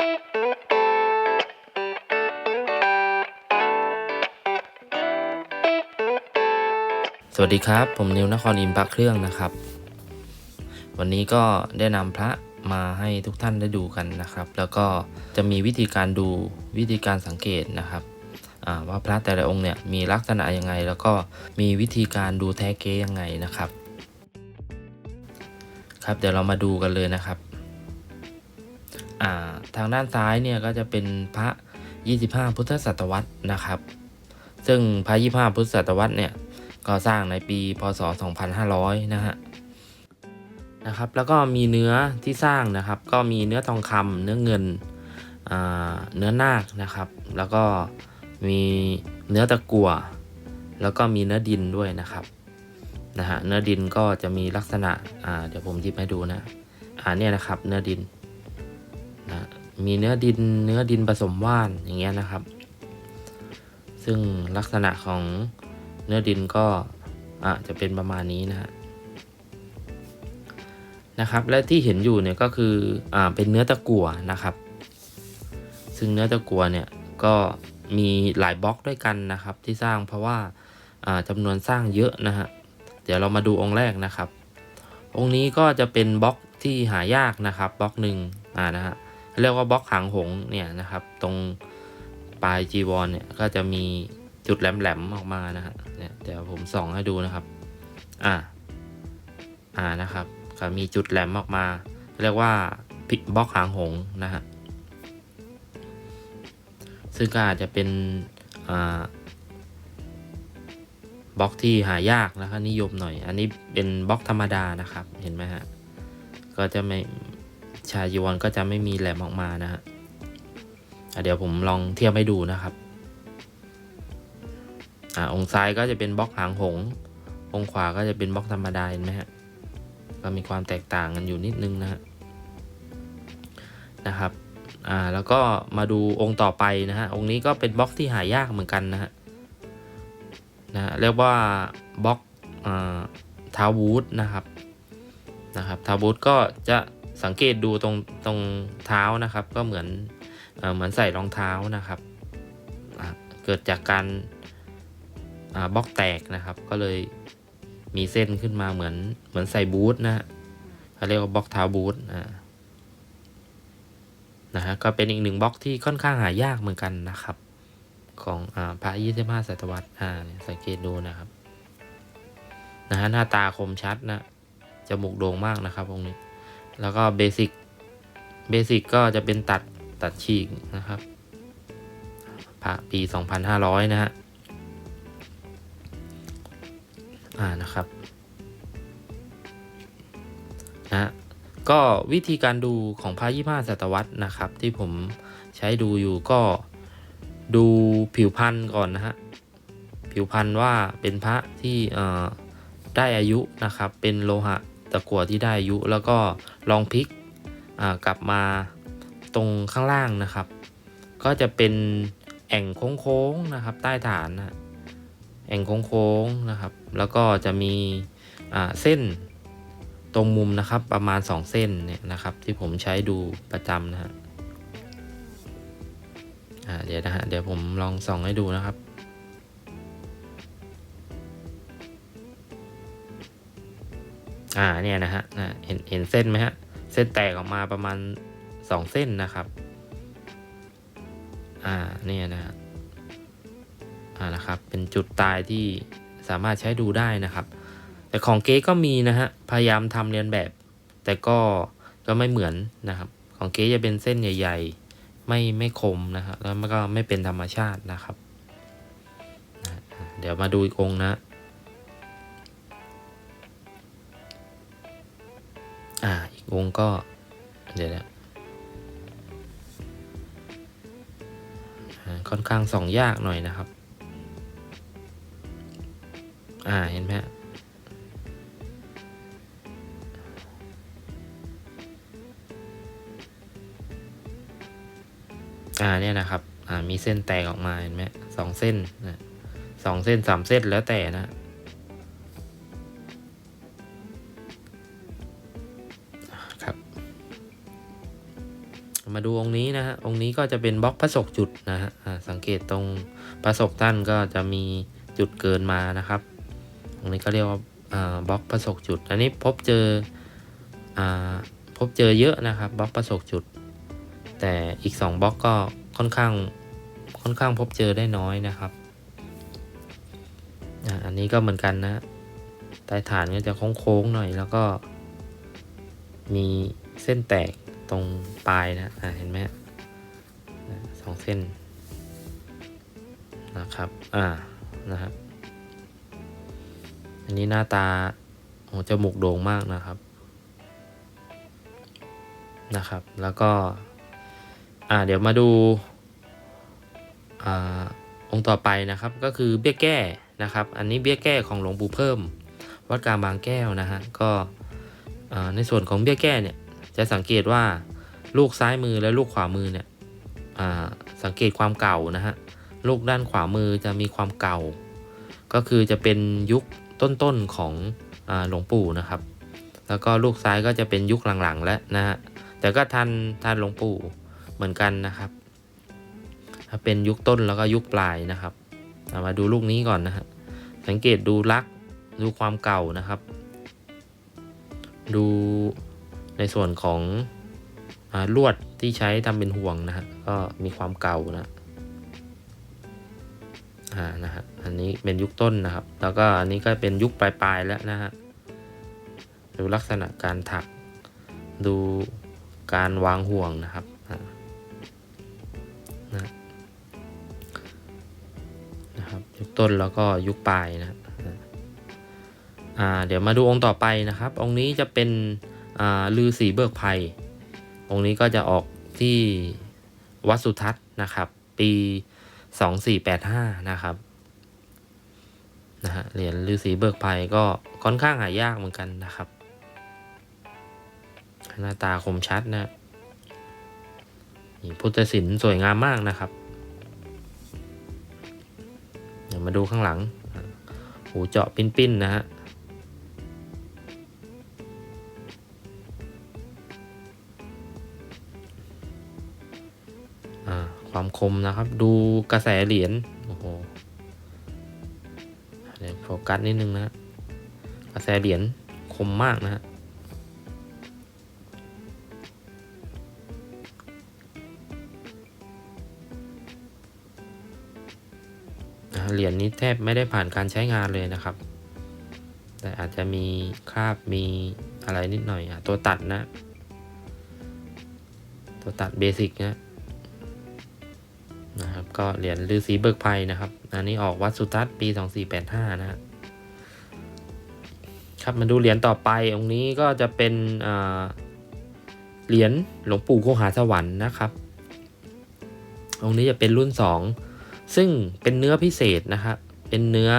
สวัสดีครับ ผมนิวนครอินทร์พระเครื่องนะครับ วันนี้ก็ได้นำพระมาให้ทุกท่านได้ดูกันนะครับ แล้วก็จะมีวิธีการดูวิธีการสังเกตนะครับว่าพระแต่ละองค์เนี่ยมีลักษณะยังไง แล้วก็มีวิธีการดูแท้เก๊ยังไงนะครับ ครับเดี๋ยวเรามาดูกันเลยนะครับ ทางด้านซ้ายเนี่ยก็จะเป็นพระ 25 พุทธศตวรรษนะครับ ซึ่งพระ 25 พุทธศตวรรษเนี่ยก็สร้างในปี พศ 2500 นะฮะนะครับ แล้วก็มีเนื้อที่สร้างนะครับ ก็มีเนื้อทองคำเนื้อเงินเนื้อนาคนะครับ แล้วก็มีเนื้อตะกั่วแล้วก็มีเนื้อดินด้วยนะครับนะฮะเนื้อดินก็จะมีลักษณะอ่าเดี๋ยวผมหยิบให้ดูนะอ่าเนี่ยนะครับ เนื้อดิน นะมีเนื้อดินเนื้อดินผสมว่านอย่างเงี้ยนะครับ ซึ่งลักษณะของเนื้อดินก็อะจะเป็นประมาณนี้นะฮะนะครับ และที่เห็นอยู่เนี่ยก็คืออ่าเป็นเนื้อตะกั่วนะครับ ซึ่งเนื้อตะกั่วเนี่ยก็มีหลายบล็อกด้วยกันนะครับ ที่สร้างเพราะว่าอ่าจำนวนสร้างเยอะนะฮะเดี๋ยวเรามาดูองค์แรกนะครับ องค์นี้ก็จะเป็นบล็อกที่หายากนะครับบล็อกหนึ่งอ่านะฮะ เรียกว่าบล็อกหางหงเนี่ยนะครับ ตรงปลายจีวรเนี่ยก็จะมีจุดแหลมๆออกมานะฮะเนี่ยเดี๋ยวผมส่องให้ดูนะครับ อ่าอ่านะครับ ก็มีจุดแหลมออกมา เรียกว่าพิบล็อกหางหงนะฮะซึ่งก็อาจจะเป็นอ่าบล็อกที่หายากแล้วก็นิยมหน่อย อันนี้เป็นบล็อกธรรมดานะครับ เห็นไหมฮะ ก็จะไม่ ชายวนก็จะไม่มีแหลมออกมานะฮะเดี๋ยวผมลองเทียบให้ดูนะครับอ่าองค์ซ้ายก็จะเป็นบล็อกหางหง องขวาก็จะเป็นบล็อกธรรมดาเห็นไหมฮะ ก็มีความแตกต่างกันอยู่นิดนึงนะฮะ นะครับ อ่า แล้วก็มาดูองค์ต่อไปนะฮะ องค์นี้ก็เป็นบล็อกที่หายากเหมือนกันนะฮะ นะเรียกว่าบล็อกอ่าทาวูดนะครับ นะครับทาวูดก็จะ สังเกตดูตรงตรงเท้านะครับ ก็เหมือนเอเหมือนใส่รองเท้านะครับ เกิดจากการาบล็อกแตกนะครับ ก็เลยมีเส้นขึ้นมาเหมือนเหมือนใส่บูทนะเขาเรียกว่าบล็อกเท้าบูทนะฮะก็เป็นอีกหนึ่งบล็อกที่ค่อนข้างหายากเหมือนกันนะครับ ของอพระยี่สิบห้าศตวรรษสังเกตดูนะครับนะฮะหน้าตาคมชัดนะจมูกโด่งมากนะครับตรงนี้ แล้วก็เบสิกเบสิกก็จะเป็นตัดตัดฉีกนะครับพระปี 2500 นะฮะ อ่านะครับนะก็วิธีการดูของพระยี่ห้าศตวรรษนะครับ ที่ผมใช้ดูอยู่ก็ดูผิวพันธุ์ก่อนนะฮะ ผิวพันธุ์ว่าเป็นพระที่ได้อายุนะครับ เป็นโลหะ ตะกั่วที่ได้อายุแล้วก็ลองพลิกกลับมาตรงข้างล่างนะครับ ก็จะเป็นแอ่งโค้งๆนะครับ ใต้ฐานนะแอ่งโค้งๆนะครับ แล้วก็จะมีเส้นตรงมุมนะครับประมาณ 2 เส้นเนี่ยนะครับ ที่ผมใช้ดูประจำนะฮะเดี๋ยวนะฮะเดี๋ยวผมลองส่องให้ดูนะครับ อ่าเนี่ยนะฮะนะเห็นเห็นเส้นไหมฮะ เส้นแตกออกมาประมาณ 2 เส้นนะครับ อ่าเนี่ยนะฮะอ่านะครับ เป็นจุดตายที่สามารถใช้ดูได้นะครับ แต่ของเก๊ก็มีนะฮะ พยายามทำเรียนแบบ แต่ก็ก็ไม่เหมือนนะครับ ของเก๊จะเป็นเส้นใหญ่ ๆ ไม่ไม่คมนะครับแล้วมันก็ไม่เป็นธรรมชาตินะครับนะเดี๋ยวมาดูอีกองนะ อ่า อีกองก็ เดี๋ยวนะค่อนข้างส่องยากหน่อยนะครับ อ่า เห็นไหมอ่าเนี่ยนะครับ อ่า มีเส้นแตกออกมาเห็นไหมสองเส้นนะสองเส้นสามเส้นแล้วแต่นะ ครับ มาดูองค์นี้นะฮะองค์นี้ก็จะเป็นบล็อกพระศกจุดนะฮะสังเกตตรงพระศกท่านก็จะมีจุดเกินมานะครับตรงนี้ก็เรียกว่าบล็อกพระศกจุด อันนี้พบเจออพบเจอเยอะนะครับบล็อกพระศกจุด แต่อีกสองบล็อกก็ค่อนข้างค่อนข้างพบเจอได้น้อยนะครับอันนี้ก็เหมือนกันนะใต้ฐานก็จะโค้งๆหน่อยแล้วก็ มีเส้นแตกตรงปลายนะอ่าเห็นไหมสองเส้นนะครับ อ่า นะครับ อันนี้หน้าตาโอ้จมูกโด่งมากนะครับ นะครับ แล้วก็ อ่า เดี๋ยวมาดู อ่า องค์ต่อไปนะครับ ก็คือเบี้ยแก้นะครับ อันนี้เบี้ยแก้ของหลวงปู่เพิ่ม วัดกลางบางแก้วนะฮะ ก็ ในส่วนของเบี้ยแก้เนี่ยจะสังเกตว่าลูกซ้ายมือและลูกขวามือเนี่ยสังเกตความเก่านะฮะลูกด้านขวามือจะมีความเก่า ก็คือจะเป็นยุคต้นๆของอหลวงปู่นะครับ แล้วก็ลูกซ้ายก็จะเป็นยุคหลังๆ แล้วนะฮะแต่ก็ทันทันหลวงปู่เหมือนกันนะครับถ้าเป็นยุคต้นแล้วก็ยุคปลายนะครับามาดูลูกนี้ก่อนนะฮะสังเกตดูลักษ์ดูความเก่านะครับ ดูในส่วนของอลวดที่ใช้ทำเป็นห่วงนะฮะก็มีความเก่านะอ่านะฮะอันนี้เป็นยุคต้นนะครับ แล้วก็อันนี้ก็เป็นยุคปลายๆแล้วนะฮะดูลักษณะการถัก ดูการวางห่วงนะครับนะนะครับ ยุคต้นแล้วก็ยุคปลายนะ อ่าเดี๋ยวมาดูองค์ต่อไปนะครับ องค์นี้จะเป็นอ่าลือสีเบิกภัย องค์นี้ก็จะออกที่วัดสุทัศน์นะครับ ปี 2485 นะครับนะฮะเหรียญฤาษีเบิกภัยก็ค่อนข้างหายากเหมือนกันนะครับ หน้าตาคมชัดนะนี่พุทธศิลป์สวยงามมากนะครับ เดี๋ยวมาดูข้างหลัง หูเจาะปิ้นๆนะฮะ ความคมนะครับ ดูกระแสเหรียญโอ้โหเดี๋ยวโฟกัสนิดนึงนะกระแสเหรียญคมมากนะฮะเหรียญนี้แทบไม่ได้ผ่านการใช้งานเลยนะครับ แต่อาจจะมีคราบมีอะไรนิดหน่อยอะตัวตัดนะ ตัวตัดเบสิกนะ ก็เหรียญฤาษีเบิกภัยนะครับ อันนี้ออกวัดสุทัศน์ปี 2485 นะฮะครับมาดูเหรียญต่อไปองค์นี้ก็จะเป็นเหรียญหลวงปู่โคหาสวรรค์นะครับ องค์นี้จะเป็นรุ่น 2 ซึ่งเป็นเนื้อพิเศษนะครับเป็นเนื้อ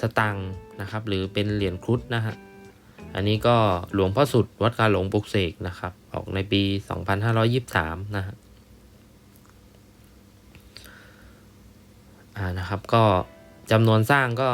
สตังนะครับ หรือเป็นเหรียญครุฑนะฮะอันนี้ก็หลวงพ่อสุดวัดกาหลงปุกเสกนะครับ ออกในปี 2523 นะฮะ อ่านะครับ ก็จำนวนสร้างก็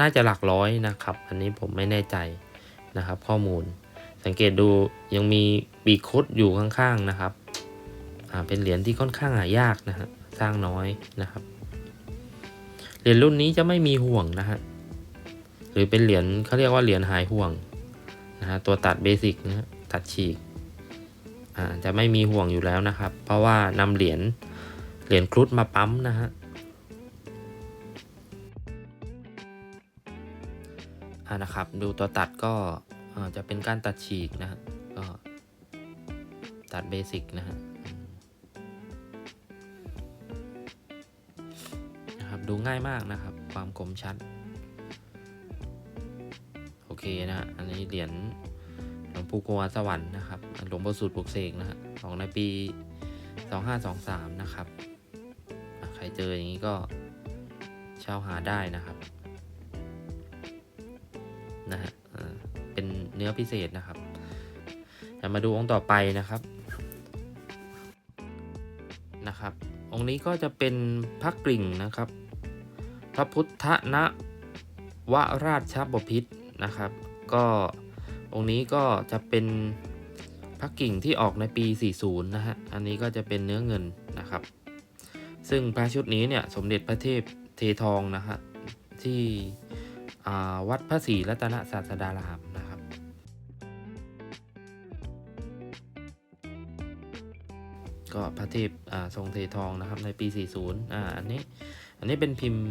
น่าจะหลักร้อยนะครับ อันนี้ผมไม่แน่ใจนะครับ ข้อมูล สังเกตดูยังมีปีคดอยู่ข้างๆนะครับอ่าเป็นเหรียญที่ค่อนข้างหายากนะฮะสร้างน้อยนะครับเหรียญรุ่นนี้จะไม่มีห่วงนะฮะหรือเป็นเหรียญเขาเรียกว่าเหรียญหายห่วงนะฮะตัวตัดเบสิกนะฮะตัดฉีกอ่าจะไม่มีห่วงอยู่แล้วนะครับ เพราะว่านำเหรียญเหรียญครุฑมาปั๊มนะฮะ นะครับ ดูตัวตัดก็จะเป็นการตัดฉีกนะฮะก็ตัดเบสิกนะฮะนะครับดูง่ายมากนะครับ ความคมชัด โอเคนะอันนี้เหรียญหลวงปู่กวาสวรรค์นะครับหลวงพ่อสุดปลุกเสกนะฮะของในปี 2523 นะครับอะใครเจออย่างนี้ก็เช่าหาได้นะครับ นะฮะเป็นเนื้อพิเศษนะครับเดี๋ยวมาดูองค์ต่อไปนะครับนะครับ องค์นี้ก็จะเป็นพระกริ่งนะครับ พระพุทธนะวราชบพิษนะครับ ก็องค์นี้ก็จะเป็นพระกิ่งที่ออกในปี 40 นะฮะ อันนี้ก็จะเป็นเนื้อเงินนะครับ ซึ่งพระชุดนี้เนี่ยสมเด็จพระเทพเททองนะฮะที่ วัดพระศรีรัตนศาสดารามนะครับ ก็พระเทพทรงเททองนะครับในปี 40อ่าอันนี้อันนี้เป็นพิมพ์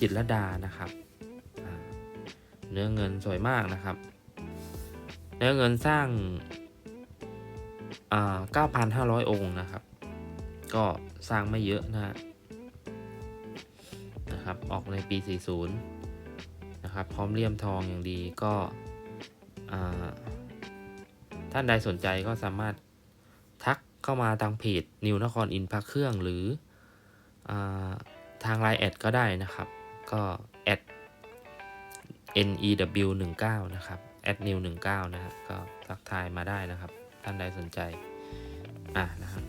จิตรดานะครับ เนื้อเงินสวยมากนะครับ เนื้อเงินสร้างอ่า9,500 องค์นะครับ ก็สร้างไม่เยอะนะฮะนะครับ ออกในปี 40 นะครับ พร้อมเลี่ยมทองอย่างดีก็ท่านใดสนใจก็สามารถทักเข้ามาทางเพจนิวนครอินพักเครื่องหรืออทางไลน์แอดก็ได้นะครับ ก็แอด new 1 9นะครับแอด new 1 9นะฮะก็ทักทายมาได้นะครับ ท่านใดสนใจ อะนะครับ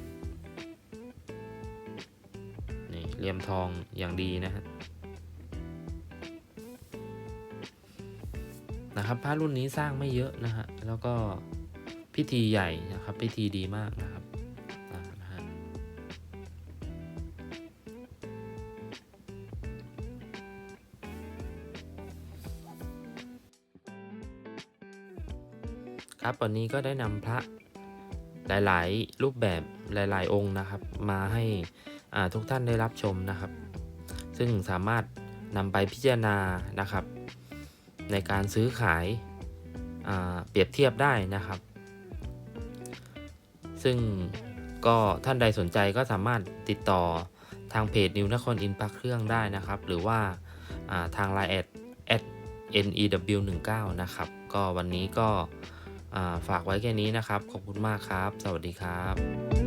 นี่เลี่ยมทองอย่างดีนะฮะ นะครับพระรุ่นนี้สร้างไม่เยอะนะฮะแล้วก็พิธีใหญ่นะครับพิธีดีมากนะครับนะฮะครับวันนี้ก็ได้นำพระหลาย ๆ รูปแบบหลาย ๆ องค์นะครับ มาให้ทุกท่านได้รับชมนะครับ ซึ่งสามารถนำไปพิจารณานะครับ ในการซื้อขายาเปรียบเทียบได้นะครับ ซึ่งก็ท่านใดสนใจก็สามารถติดต่อทางเพจนิวนครอินพักเครื่องได้นะครับ หรือว่าาทาง Line แอด new19 นะครับ ก็วันนี้ก็าฝากไว้แค่นี้นะครับ ขอบคุณมากครับ สวัสดีครับ